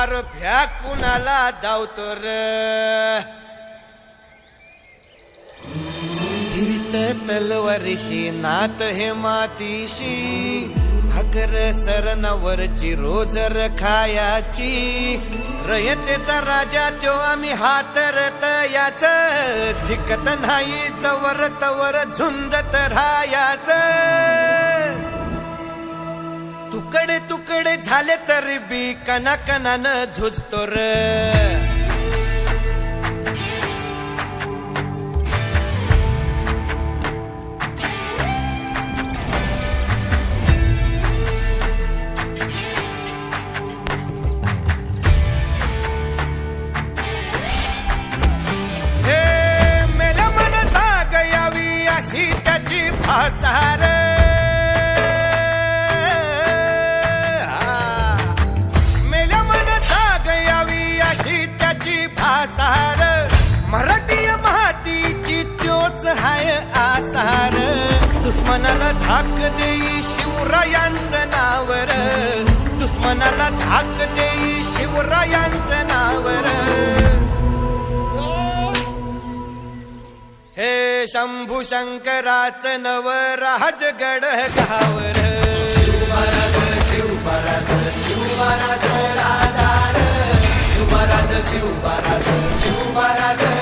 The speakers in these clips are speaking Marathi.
अरभ्या कुणाला धावतो र? फिरत तलवारीशी नात हे मातीशी भाकर सरनवरची रोज खायाची रयतेचा राजा त्यो आम्ही हातरत याच जिकत नाही जवर तवर झुंजत राहायचं. तुकडे तुकडे झाले तरी बी कणाकणानं झुजतो र. सार दुश्मनाला धाक देई शिवरायांचं नावर. दुश्मनाला धाक देई शिवरायांचं नावर. हे शंभू शंकराच नव राजगड गावर. शिवराज शिवराज शिवराज राजार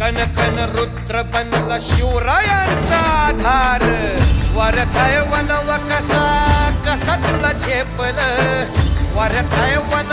कन कन रुद्र बनला शिवरायांचा आधार. वरथाय वनव कसा कसा तुला झेपल? वरथाय वन